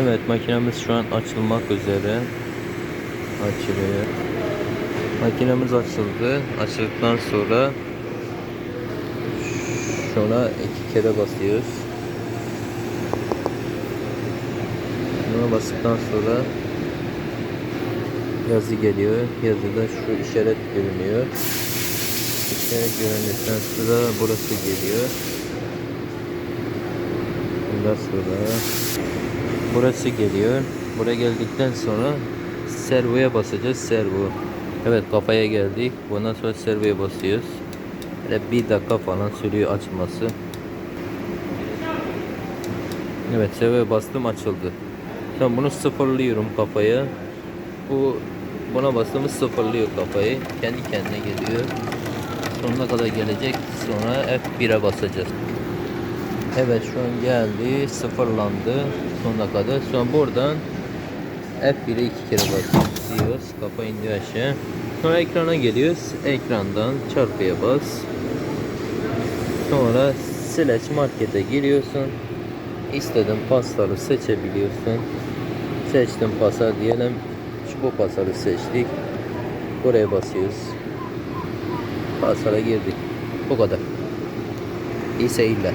Evet makinemiz şu an açılmak üzere. Açılıyor. Makinemiz açıldı. Açıldıktan sonra şuna iki kere basıyoruz. Buna bastıktan sonra yazı geliyor. Yazıda şu işaret görünüyor. İşaret göründükten sonra burası geliyor. Bundan sonra burası geliyor. Buraya geldikten sonra servoya basacağız. Servo. Evet kafaya geldik. Bundan sonra servoya basıyoruz. Böyle bir dakika falan sürüyor açılması. Evet servoya bastım açıldı. Şimdi bunu sıfırlıyorum kafaya. Bu buna bastığımız sıfırlıyor kafayı. Kendi kendine geliyor. Sonuna kadar gelecek. Sonra F1'e basacağız. Evet şu an geldi. Sıfırlandı. Sonuna kadar. Sonra buradan F1'e iki kere basıyoruz. Kafa iniyor aşağı. Sonra ekrana geliyoruz. Ekrandan çarpıya bas. Sonra Slash Market'e giriyorsun. İstediğin pasları seçebiliyorsun. Seçtim pasar diyelim. Şu bu pasarı seçtik. Buraya basıyoruz. Pasara girdik. Bu kadar. İyi seyirler.